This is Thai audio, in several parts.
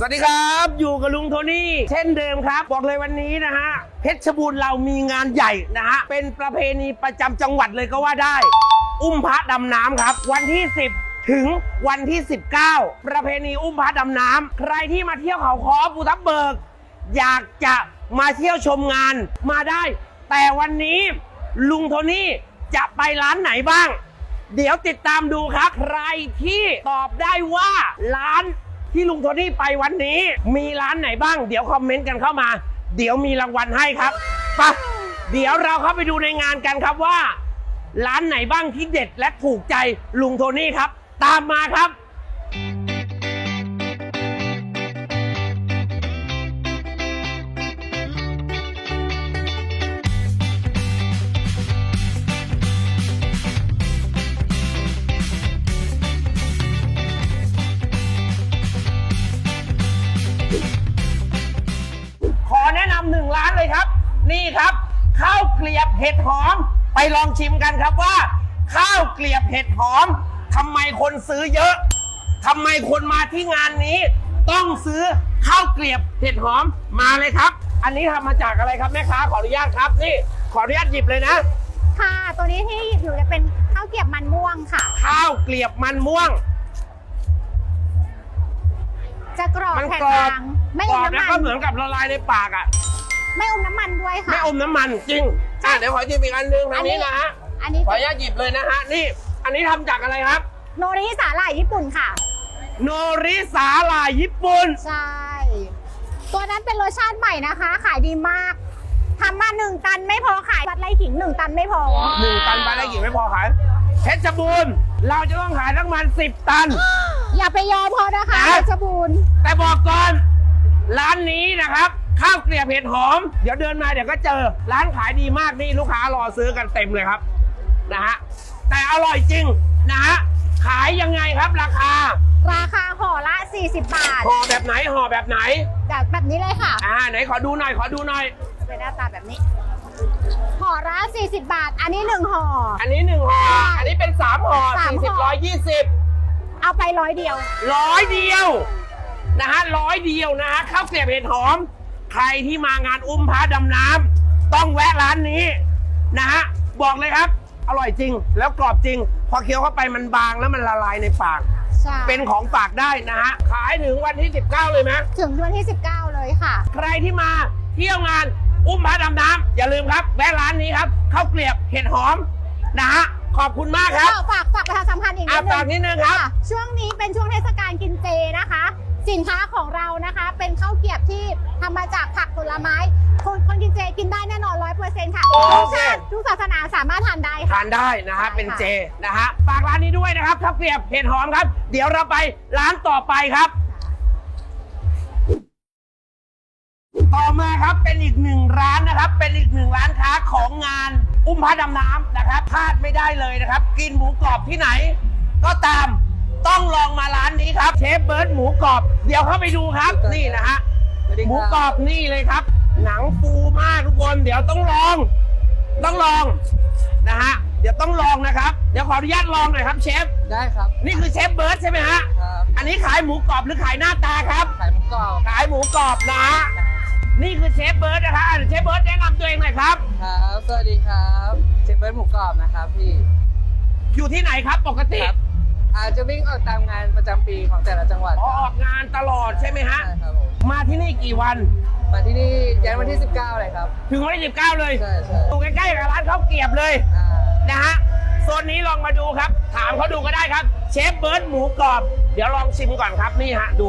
สวัสดีครับ อยู่กับลุงโทนี่เช่นเดิมครับ บอกเลยวันนี้นะฮะเพชรบูรณ์เรามีงานใหญ่นะฮะเป็นประเพณีประจำจังหวัดเลยก็ว่าได้ อุ้มพระดำน้ำครับ วันที่ 10 ถึงวันที่ 19 ประเพณีอุ้มพระดำน้ำใครที่มาเที่ยวเขาคอปูทับเบิก อยากจะมาเที่ยวชมงานมาได้ แต่วันนี้ลุงโทนี่จะไปร้านไหนบ้าง เดี๋ยวติดตามดูครับ ใครที่ตอบได้ว่าร้าน ที่ลุงโทนี่ไปวันนี้ มีร้านไหนบ้าง เดี๋ยวคอมเมนต์กันเข้ามา เดี๋ยวมีรางวัลให้ครับไปะเดี๋ยวเราเข้าไปดูในงานกันครับว่า ร้านไหนบ้างที่เด็ดและถูกใจลุงโทนี่ครับ ตามมาครับ ยบเห็ดหอม ไปลองชิมกันครับว่า ข้าวเกลียบเห็ดหอมทำไมคนซื้อเยอะทำไมคนมาที่งานนี้ ต้องซื้อข้าวเกลียบเห็ดหอมมาเลยครับ อันนี้ทำมาจากอะไรครับแม่ค้าขออนุญาตครับนี่ขออนุญาตหยิบเลยนะ ค่ะ ตัวนี้ที่หยิบอยู่จะเป็นข้าวเกรียบมันม่วงค่ะ ข้าวเกลียบมันม่วง จะกรอบมันแผ่นกรอบบางไม่กรออมบแล้วน้ำก็มันเหมือนกับละลายในปากอะ ไม่อมน้ำมันด้วยค่ะ ไม่อมน้ำมันจริง อะเดี๋ยวขอหยิบอีกอันหนึงทางนี้นะฮะอันนี้ขออนุญาตหยิบเลยนะฮะนี่ อันนี้ทำจากอะไรครับ โนริสาหร่ายญี่ปุ่นค่ะ โนริสาหร่ายญี่ปุ่น ใช่ ตัวนั้นเป็นรสชาติใหม่นะคะ ขายดีมากทำมาหนึ่งตันไม่พอขายบัตรไล่ขิงหนึ่งตันไม่พอ หนึ่งตันไปแล้วกี่ไม่พอขายเพชรบูรณ์เราจะต้องขายทั้งมันสิบตัน อย่าไปยอมพอนะคะนะ เพชรบูรณ์แต่บอกก่อนร้านนี้นะครับ ข้าวเกลียบเห็ดหอม เดี๋ยวเดินมาเดี๋ยวก็เจอ ร้านขายดีมากนี่ลูกค้ารอซื้อกันเต็มเลยครับนะฮะแต่อร่อยจริงนะฮะขายยังไงครับราคา ราคาห่อละ 40 บาทห่อแบบไหนห่อแบบไหนแบบแบบนี้เลยค่ะอ่าไหนขอดูหน่อยขอดูหน่อยเป็นหน้าตาแบบนี้ห่อละ 40 บาท อันนี้หนึ่งห่ออันนี้หนึ่งห่ออันนี้เป็นสามห่อสามสี่สิบห่อร้อยยี่สิบเอาไปร้อยเดียวร้อยเดียวนะฮะร้อยเดียวนะฮะข้าวเกลียบเห็ดหอม ใครที่มางานอุ้มพระดำน้ำต้องแวะร้านนี้นะฮะบอกเลยครับ อร่อยจริง แล้วกรอบจริง พอเคี้ยวเข้าไปมันบางแล้วมันละลายในปาก ใช่เป็นของฝากได้นะฮะขายถึงวันที่ 19 เลยไหมถึงวันที่ 19 เลยค่ะ ใครที่มาเที่ยวงานอุ้มพระดำน้ำอย่าลืมครับ แวะร้านนี้ครับข้าวเกลียบเห็ดหอมนะฮะขอบคุณมากครับ ก็ฝากฝากประชาสัมพันธ์อีกนิอะดนึฝากงนิดนึงครับค่ะช่วงนี้เป็นช่วงเทศกาลกินเจนะคะ สินค้าของเรานะคะ เป็นข้าวเกรียบที่ทำมาจากผักผลไม้ คนคนกินเจกินได้แน่นอนร้อยเปอร์เซ็นต์ค่ะโอทุกเคชาติทุกศาสนาสามารถทานได้ค่ะ ทานได้นะฮะใช่ค่ะเป็นเจนะฮะ ฝากร้านนี้ด้วยนะครับข้าวเกลียบเห็ดหอมครับ เดี๋ยวเราไปร้านต่อไปครับ ต่อมาครับเป็นอีกหนึ่งร้านนะครับ เป็นอีกหนึ่งร้านค้าของงาน อุ้มพระดำน้ำนะครับพลาดไม่ได้เลยนะครับ กินหมูกรอบที่ไหน ก็ตาม ต้องลองมาร้านนี้ครับ เชฟเบิร์ดหมูกรอบ เดี๋ยวเข้าไปดูครับ นี่นะฮะ หมูกรอบนี่เลยครับ หนังฟูมากทุกคน เดี๋ยวต้องลอง ต้องลองนะฮะ เดี๋ยวต้องลองนะครับ เดี๋ยวขออนุญาตลองหน่อยครับเชฟ ได้ครับ นี่คือเชฟเบิร์ดใช่ไหมฮะครับอันนี้ขายหมูกรอบหรือขายหน้าตาครับ ขายหมูกรอบ ขายหมูกรอบนะฮะนี่คือเชฟเบิร์ดนะคะอะเชฟเบิร์ดแนะนำตัวเองหน่อยครับ ครับ สวัสดีครับเจเบิร์ดหมูกรอบนะครับพี่ อยู่ที่ไหนครับปกติครับ อาจจะวิ่งออกตามงานประจำปีของแต่ละจังหวัดอ๋อออกงานตลอดใช่ไหมฮะ ใช่ครับผมมาที่นี่กี่วัน มาที่นี่ยันวันที่ 19 เลยครับ ถึงวันที่19เลยใช่ใช่อยู่ใกล้ๆกับร้านข้าวเกรียบเลย อ่านะฮะโซนนี้ลองมาดูครับ ถามเขาดูก็ได้ครับ เชฟเบิร์ดหมูกรอบ เดี๋ยวลองชิมก่อนครับนี่ฮะดู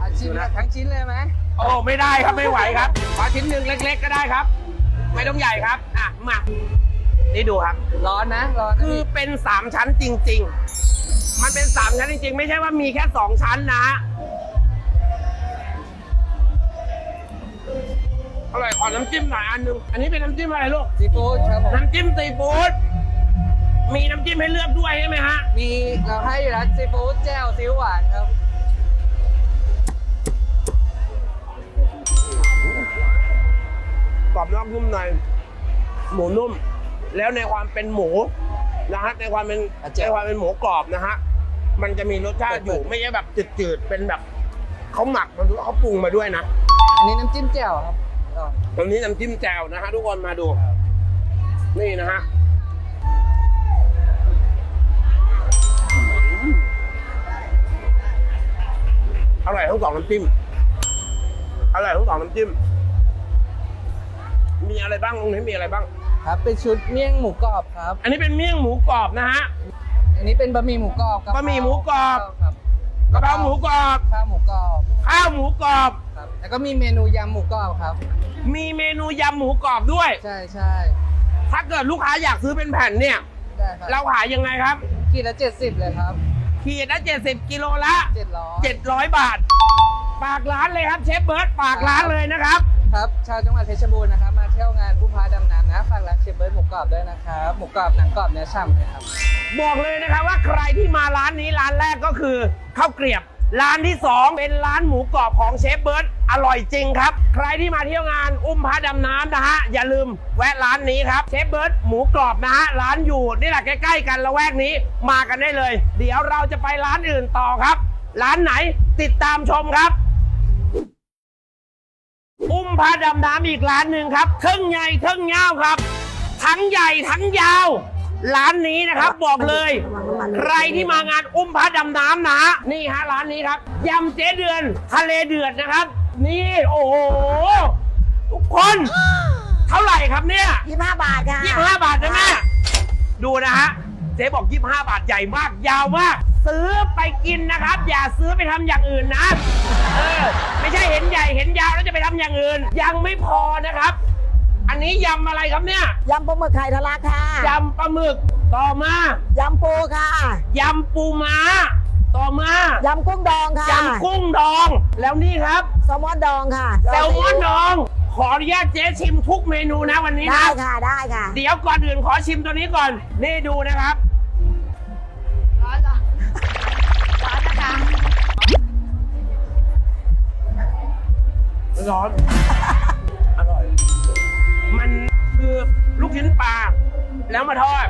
อาชิมแบบทั้งชิ้นเลยไหมโอ้ไม่ได้ครับไม่ไหวครับขอชิ้นหนึ่งเล็ก ๆ ก็ได้ครับ ไม่ต้องใหญ่ครับอะมา นี่ดูครับ ร้อนนะร้อนนะคือพี่เป็นสามชั้นจริง ๆ มันเป็นสามชั้นจริง ๆ ไม่ใช่ว่ามีแค่สองชั้นนะฮะอร่อยขอน้ำจิ้มหน่อยอันหนึง อันนี้เป็นน้ำจิ้มอะไรลูก ซีฟู้ดครับผม น้ำจิ้มซีฟู้ดมีน้ำจิ้มให้เลือกด้วยใช่ไหมฮะ มีเราให้อยู่แล้วซีฟู้ดแจ่วซีอิ๊วหวานครับ กรอบนอกนุ่มในหมูนุ่ม แล้วในความเป็นหมูนะฮะในความเป็นอะเจ๊ในความเป็นหมูกรอบนะฮะมันจะมีรสชาติอยู่เปิดๆไม่ใช่แบบจืดๆเป็นแบบเขาหมักมันเขาปรุงมาด้วยนะอันนี้น้ำจิ้มแจ่วครับก็ตรงนี้น้ำจิ้มแจ่วนะฮะทุกคนมาดู นี่นะฮะอืมอร่อยทั้งสองน้ำจิ้ม อร่อยทั้งสองน้ำจิ้ม มีอะไรบ้างตรงนี้มีอะไรบ้าง ครับ เป็นชุดเมี่ยงหมูกรอบครับ อันนี้เป็นเมี่ยงหมูกรอบนะฮะ อันนี้เป็นบะหมี่หมูกรอบบะหมี่หมูกรอบ ครับกะเพราหมูกรอบ ข้าวหมูกรอบข้าวหมูกรอบ ครับ แล้วก็มีเมนูยำหมูกรอบครับ มีเมนูยำหมูกรอบด้วย ใช่ใช่ถ้าเกิดลูกค้าอยากซื้อเป็นแผ่นเนี่ย ได้ครับเราขายยังไงครับ ขีดละเจ็ดสิบเลยครับขีดละ70กิโลละเจ็ดร้อย700 บาท ฝากร้านเลยครับเชฟเบิร์ตฝากร้านเลยนะครับ ครับ ชาวจังหวัดเพชรบูรณ์นะครับมา เที่ยวงานผู้พาดำน้ำนะฝากร้านเชฟเบิร์ดหมูกรอบด้วยนะครับหมูกรอบหนังกรอบเนื้อฉ่ำเลยครับ บอกเลยนะครับว่าใครที่มาร้านนี้ร้านแรกก็คือข้าวเกรียบ ร้านที่ 2 เป็นร้านหมูกรอบของเชฟเบิร์ตอร่อยจริงครับ ใครที่มาเที่ยวงานอุ้มพระดำน้ำนะฮะ อย่าลืมแวะร้านนี้ครับเชฟเบิร์ตหมูกรอบนะฮะ ร้านอยู่นี่แหละใกล้ๆกันละแวกนี้มากันได้เลย เดี๋ยวเราจะไปร้านอื่นต่อครับ ร้านไหนติดตามชมครับ อุ้มพาดำน้ำอีกร้านหนึ่งครับเทิงใหญ่เทิงยาวครับ ทั้งใหญ่ทั้งยาว ร้านนี้นะครับบอกเลย ใครที่มางานอุ้มพระดำน้ำนะฮะนี่ฮะร้านนี้ครับยำเจ๊เดือนทะเลเดือดนะครับ นี่โอ้โหทุกคนเท่าไหร่ครับเนี่ยยี่ห้าบาทค่ะยี่ห้าบาทนะแม่ดูนะฮะเจ๊บอกยี่ห้าบาทใหญ่มากยาวมาก ซื้อไปกินนะครับ อย่าซื้อไปทำอย่างอื่นนะเออไม่ใช่เห็นใหญ่เห็นยาวแล้วจะไปทำอย่างอื่น ยังไม่พอนะครับ อันนี้ยำอะไรครับเนี่ยยำปลาหมึกไข่ทะลักค่ะยำปลาหมึกต่อมายำปูค่ะยำปูม้า ต่อมายำกุ้งดองค่ะยำกุ้งดอง แล้วนี่ครับแซลมอนดองค่ะแซลมอนดอง ขออนุญาตเจ๊ชิมทุกเมนูนะวันนี้ได้นะ ค่ะได้ค่ะ เดี๋ยวก่อนอื่นขอชิมตัวนี้ก่อน นี่ดูนะครับ ร้อน อร่อย มันคือลูกชิ้นปลาแล้วมาทอด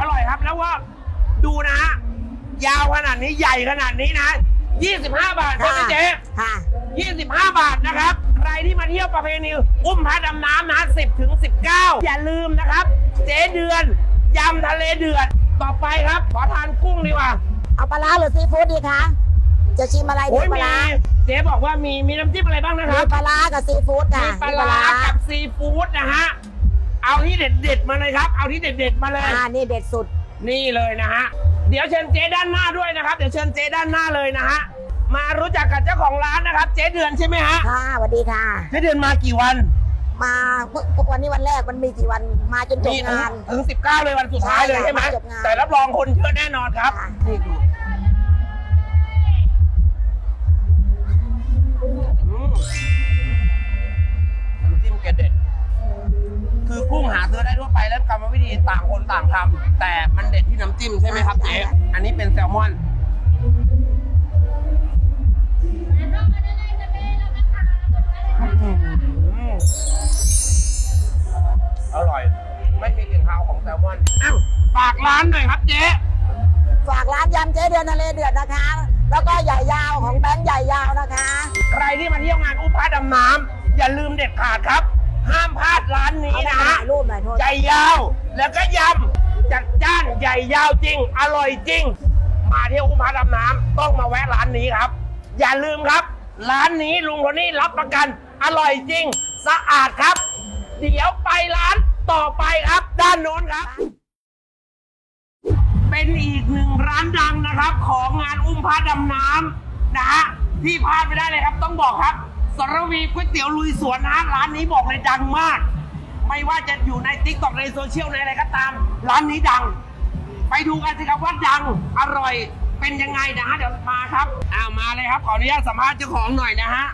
อร่อยครับ แล้วว่าดูนะฮะยาวขนาดนี้ใหญ่ขนาดนี้นะ 25 บาทใช่ไหมเจ๊ค่ะ 25 บาทนะครับ ใครที่มาเที่ยวประเพณีอุ้มพระดำน้ำนะ 10 ถึง 19 อย่าลืมนะครับ เจ๊เดือนยำทะเลเดือด ต่อไปครับ ขอทานกุ้งดีกว่า เอาปลาร้าหรือซีฟู้ดดีคะ จะชิมอะไรดีโอ้ยปลามีร้าเจ๊บอกว่ามีมีน้ำจิ้มอะไรบ้างนะคมีรับปลาร้ากับซีฟู้ดค่ะมีปลาร้ากับซีฟู้ดนะฮะเอาที่เด็ดเด็ดๆมาเลยครับ เอาที่เด็ดเด็ดๆมาเลย อ่านี่เด็ดสุด นี่เลยนะฮะ เดี๋ยวเชิญเจ๊ด้านหน้าด้วยนะครับ เดี๋ยวเชิญเจ๊ด้านหน้าเลยนะฮะ มารู้จักกับเจ้าของร้านนะครับ เจ๊เดือนใช่ไหมฮะ ค่ะสวัสดีค่ะ เจ๊เดือนมากี่วันมาเพิ่งวันนี้วันแรกมันมีกี่วันมาจนจบมีงาน ถึง 19 เลยวันสุดท้ายเลยใช่ใช่ไหมมาจบงานแต่รับรองคนเยอะแน่นอนครับ ค่ะ นี่ดู ต่างคนต่างทำแต่มันเด็ดที่น้ำจิ้มใช่ไหมครับเจ๊อันนี้เป็นแซลมอนอืมอร่อย ไม่มีกลิ่นคาวของแซลมอนอ้าวฝากร้านหน่อยครับเจ๊ฝากร้านยำเจ๊เดือนทะเลเดือดนะคะ แล้วก็ใหญ่ยาวของแบงค์ใหญ่ยาวนะคะ ใครที่มาเที่ยวงานอุ้มพระดำน้ำอย่าลืมเด็ดขาดครับ ห้ามพลาดร้านนี้เอาไปนะฮะถ่ายรูปหน่อยโทษใหญ่ยาว แล้วก็ยำจัดจ้านใหญ่ยาวจริง อร่อยจริง มาเที่ยวอุ้มพระดำน้ำต้องมาแวะร้านนี้ครับ อย่าลืมครับ ร้านนี้ลุงคนนี้รับประกัน อร่อยจริง สะอาดครับ เดี๋ยวไปร้านต่อไปครับ ด้านโน้นครับ เป็นอีกหนึ่งร้านดังนะครับ ของงานอุ้มพระดำน้ำนะฮะที่พลาดไม่ได้เลยครับ ต้องบอกครับ สรวีก๋วยเตี๋ยวลุยสวนนะฮะร้านนี้บอกเลยดังมาก ไม่ว่าจะอยู่ในติ๊กต็อกในโซเชียลในอะไรก็ตาม ร้านนี้ดัง ไปดูกันสิครับว่าดังอร่อยเป็นยังไงนะฮะเดี๋ยวมาครับอ้าวมาเลยครับขออนุญาตสัมภาษณ์เจ้าของหน่อยนะฮะ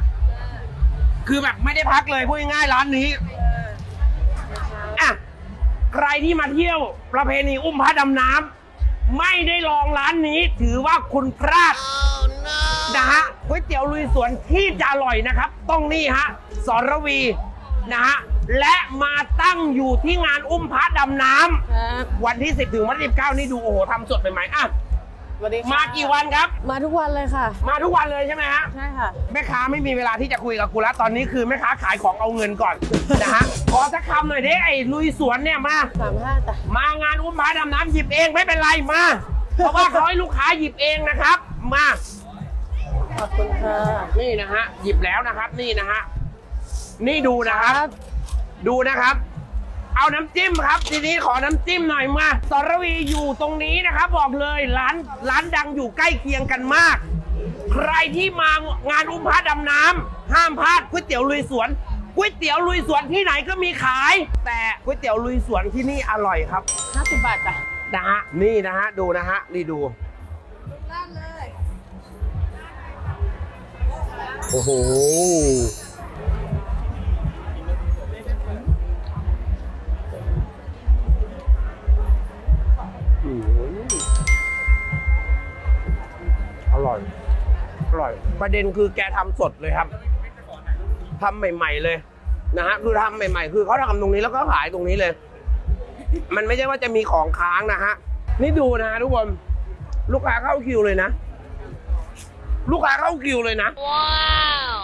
คือแบบไม่ได้พักเลยพูดง่ายๆร้านนี้อะใครที่มาเที่ยวประเพณีอุ้มพระดำน้ำไม่ได้ลองร้านนี้ถือว่าคุณพลาดนะฮะ ก๋วยเตี๋ยวลุยสวนที่จะอร่อยนะครับ ต้องนี่ฮะสรวีนะฮะและมาตั้งอยู่ที่งานอุ้มพระดำน้ำวันที่ 10 ถึงวันที่19นี่ดูโอ้โหทำสดใหม่ๆอะวัสดีค่ะมากี่วันครับ มาทุกวันเลยค่ะ มาทุกวันเลยใช่ไหมฮะ ใช่ค่ะ แม่ค้าไม่มีเวลาที่จะคุยกับกูแล้วตอนนี้คือแม่ค้าขายของเอาเงินก่อน นะฮะขอสักคำหน่อยดิไอ้ลุยสวนเนี่ยมา สามห้าจ้ะมางานอุ้มพาดำน้ำหยิบเองไม่เป็นไรมา เพราะว่าเขาให้ลูกค้าหยิบเองนะครับ มา ขอบคุณค่ะ นี่นะฮะ หยิบแล้วนะครับ นี่นะฮะ นี่ดูนะครับ ดูนะครับ เอาน้ำจิ้มครับ ทีนี้ขอน้ำจิ้มหน่อยมาสรวีอยู่ตรงนี้นะครับ บอกเลยร้านร้านดังอยู่ใกล้เคียงกันมาก ใครที่มางานอุ้มพระดำน้ำห้ามพลาดก๋วยเตี๋ยวลุยสวนก๋วยเตี๋ยวลุยสวนที่ไหนก็มีขาย แต่ก๋วยเตี๋ยวลุยสวนที่นี่อร่อยครับห้าสิบบาทจ้ะนะฮะนี่นะฮะดูนะฮะนี่ดู โอ้โหอืมอร่อย อร่อย ประเด็นคือแกทำสดเลยครับ ทำใหม่ ๆเลยนะฮะคือทำใหม่ ๆ คือเขาทำตรงนี้แล้วก็ขายตรงนี้เลย มันไม่ใช่ว่าจะมีของค้างนะฮะ นี่ดูนะฮะทุกคน ลูกค้าเข้าคิวเลยนะ ลูกค้าเข้าคิวเลยนะ ว้าว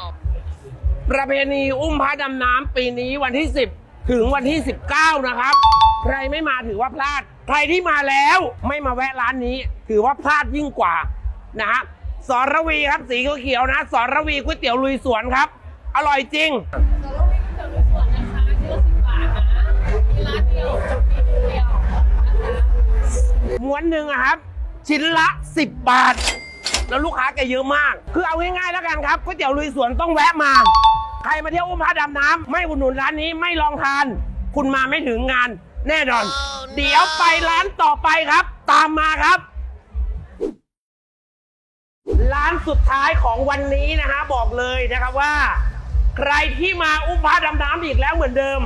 ประเพณีอุ้มพระดำน้ำปีนี้วันที่ 10 ถึงวันที่ 19 นะครับ ใครไม่มาถือว่าพลาด ใครที่มาแล้วไม่มาแวะร้านนี้ ถือว่าพลาดยิ่งกว่านะฮะสรวีครับสีเขียวๆนะสรวีก๋วยเตี๋ยวลุยสวนครับ อร่อยจริงม้วนหนึ่งอะครับ ชิ้นละ 10 บาท แล้วลูกค้าแกเยอะมาก คือเอาง่ายๆแล้วกันครับก๋วยเตี๋ยวลุยสวนต้องแวะมา ใครมาเที่ยวอุ้มพระดำน้ำไม่อุดหนุนร้านนี้ไม่ลองทาน คุณมาไม่ถึงงาน แน่นอน เดี๋ยวไปร้านต่อไปครับ ตามมาครับ ร้านสุดท้ายของวันนี้นะฮะบอกเลยนะครับว่า ใครที่มาอุ้มพระดำน้ำอีกแล้วเหมือนเดิม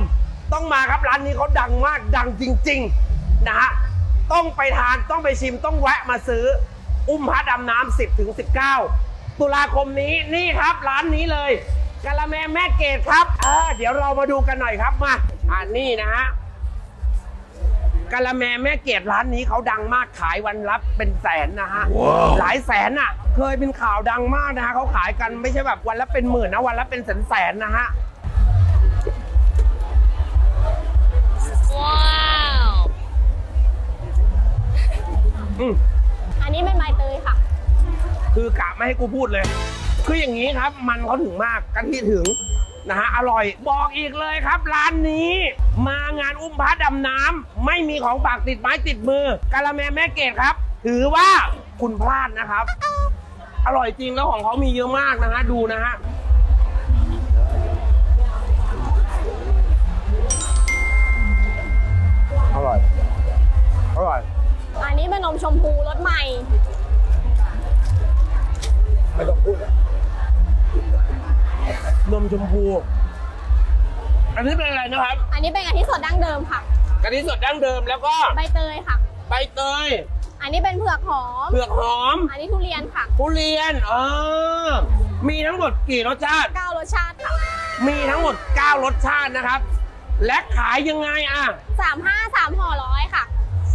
ต้องมาครับร้านนี้เขาดังมากดังจริง ๆ นะฮะต้องไปทานต้องไปชิมต้องแวะมาซื้อ อุ้มพระดำน้ำ10ถึง19ตุลาคมนี้นี่ครับร้านนี้เลยกะละแมแม่เกดครับเออเดี๋ยวเรามาดูกันหน่อยครับมาอ่านี่นะฮะกะละแมแม่เกดร้านนี้เขาดังมากขายวันรับเป็นแสนนะฮะหลายแสนอะ เคยเป็นข่าวดังมากนะฮะเขาขายกันไม่ใช่แบบวันละเป็นหมื่นนะวันละเป็นแสนแสนๆนะฮะอืมอั นี้เป็นใบเตยค่ะ คือกะไม่ให้กูพูดเลย คืออย่างนี้ครับ มันเขาถึงมากกะทิถึงนะฮะอร่อยบอกอีกเลยครับ ร้านนี้มางานอุ้มพระดำน้ำไม่มีของฝากติดไม้ติดมือกะละแมแม่เกดครับ ถือว่าคุณพลาดนะครับ อร่อยจริงแล้วของเขามีเยอะมากนะฮะดูนะฮะอร่อย อร่อย อันนี้เป็นนมชมพูรสใหม่ ไม่ต้องพูดแล้วนมชมพู อันนี้เป็นอะไรนะครับอันนี้เป็นกะทิสดดั้งเดิมค่ะ กะทิสดดั้งเดิมแล้วก็ใบเตยค่ะ ใบเตยอันนี้เป็นเผือกหอม เผือกหอม อันนี้ทุเรียนค่ะ ทุเรียนเออมีทั้งหมดกี่รสชาติ เก้ารสชาติค่ะ มีทั้งหมด 9 รสชาตินะครับ และขายยังไงอะ สามห้าสามห่อร้อยค่ะ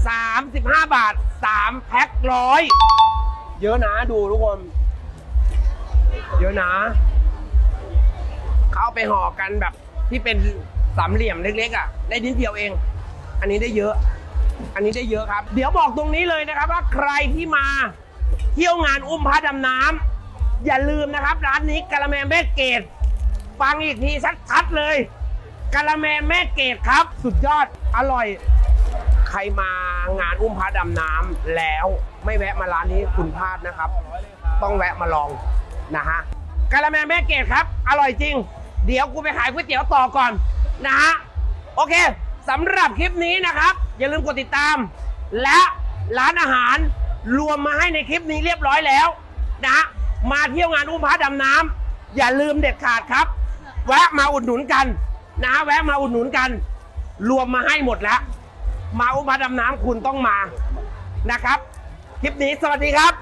35 บาท 3 แพ็คร้อยเยอะนะดูทุกคน เยอะนะ เขาเอาไปห่อกันแบบที่เป็นสามเหลี่ยมเล็กๆอะ ได้นิดเดียวเอง อันนี้ได้เยอะ อันนี้ได้เยอะครับ เดี๋ยวบอกตรงนี้เลยนะครับว่าใครที่มาเที่ยวงานอุ้มพระดำน้ำอย่าลืมนะครับ ร้านนี้กะละแมแม่เกดฟังอีกทีชัดๆเลยกะละแมแม่เกดครับ สุดยอดอร่อย ใครมางานอุ้มพระดำน้ำแล้วไม่แวะมาร้านนี้คุณพลาดนะครับ ต้องแวะมาลองนะฮะกะละแมแม่เกดครับ อร่อยจริง เดี๋ยวกูไปขายก๋วยเตี๋ยวต่อก่อนนะฮะโอเคสำหรับคลิปนี้นะครับ อย่าลืมกดติดตาม และร้านอาหารรวมมาให้ในคลิปนี้เรียบร้อยแล้วนะ มาเที่ยวงานอุ้มพระดำน้ำอย่าลืมเด็ดขาดครับ แวะมาอุดหนุนกันนะฮะแวะมาอุดหนุนกัน รวมมาให้หมดแล้ว มาอุ้มพัดดำน้ำคุณต้องมานะครับ คลิปนี้สวัสดีครับ